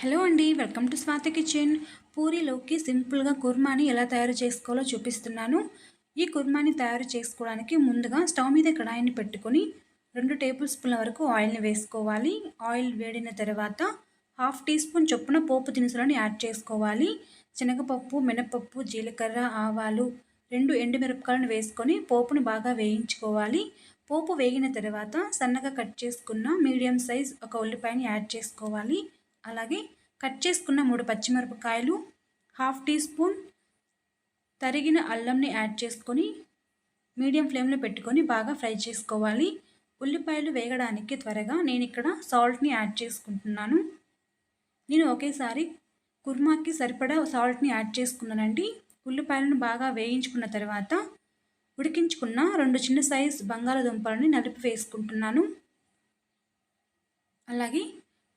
Hello అండి welcome to Swathi kitchen. పూరీలోకి సింపుల్గా కుర్మాని ఎలా తయారు చేసుకోవాలో చూపిస్తున్నాను. ఈ కుర్మాని తయారు చేసుకోవడానికి ముందుగా స్టవ్ మీద కడాయిని పెట్టుకొని రెండు టేబుల్ స్పూన్ల వరకు ఆయిల్ని వేసుకోవాలి. ఆయిల్ వేడిన తర్వాత హాఫ్ టీ స్పూన్ చొప్పున పోపు దినుసులను యాడ్ చేసుకోవాలి. శనగపప్పు మినపప్పు జీలకర్ర ఆవాలు రెండు ఎండుమిరపకాయలను వేసుకొని పోపును బాగా వేయించుకోవాలి. పోపు వేగిన తర్వాత సన్నగా కట్ చేసుకున్న మీడియం సైజ్ ఒక ఉల్లిపాయని యాడ్ చేసుకోవాలి. అలాగే కట్ చేసుకున్న మూడు పచ్చిమిరపకాయలు హాఫ్ టీ స్పూన్ తరిగిన అల్లంని యాడ్ చేసుకొని మీడియం ఫ్లేమ్లో పెట్టుకొని బాగా ఫ్రై చేసుకోవాలి. ఉల్లిపాయలు వేగడానికి త్వరగా నేను ఇక్కడ సాల్ట్ని యాడ్ చేసుకుంటున్నాను. నేను ఒకేసారి కుర్మాకి సరిపడా సాల్ట్ని యాడ్ చేసుకున్నానండి. ఉల్లిపాయలను బాగా వేయించుకున్న తర్వాత ఉడికించుకున్న రెండు చిన్న సైజ్ బంగాళదుంపలని నలిపి వేసుకుంటున్నాను. అలాగే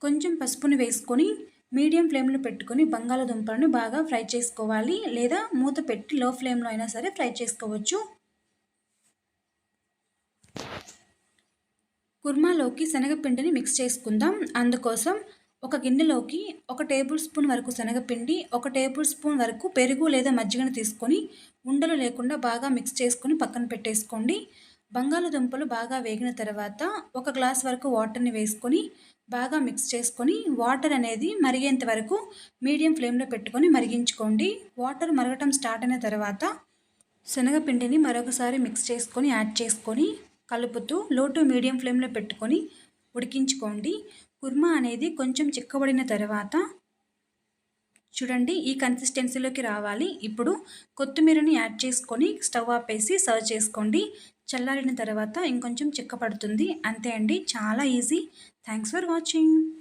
కొంచెం పసుపుని వేసుకొని మీడియం ఫ్లేమ్లో పెట్టుకొని బంగాళదుంపలను బాగా ఫ్రై చేసుకోవాలి లేదా మూత పెట్టి లో ఫ్లేమ్లో అయినా సరే ఫ్రై చేసుకోవచ్చు. కుర్మాలోకి శనగపిండిని మిక్స్ చేసుకుందాం. అందుకోసం ఒక గిన్నెలోకి ఒక టేబుల్ స్పూన్ వరకు శనగపిండి ఒక టేబుల్ స్పూన్ వరకు పెరుగు లేదా మజ్జిగను తీసుకొని ఉండలు లేకుండా బాగా మిక్స్ చేసుకొని పక్కన పెట్టేసుకోండి. బంగాళదుంపలు బాగా వేగిన తర్వాత ఒక గ్లాస్ వరకు వాటర్ని వేసుకొని బాగా మిక్స్ చేసుకొని వాటర్ అనేది మరిగేంత వరకు మీడియం ఫ్లేమ్లో పెట్టుకొని మరిగించుకోండి. వాటర్ మరగటం స్టార్ట్ అయిన తర్వాత శనగపిండిని మరొకసారి మిక్స్ చేసుకొని యాడ్ చేసుకొని కలుపుతూ లో టు మీడియం ఫ్లేమ్లో పెట్టుకొని ఉడికించుకోండి. కుర్మా అనేది కొంచెం చిక్కబడిన తర్వాత చూడండి ఈ కన్సిస్టెన్సీలోకి రావాలి. ఇప్పుడు కొత్తిమీరని యాడ్ చేసుకొని స్టవ్ ఆపేసి సర్వ్ చేసుకోండి. చల్లారిన తర్వాత ఇంకొంచెం చిక్కపడుతుంది. అంతే అండి. చాలా ఈజీ. Thanks for watching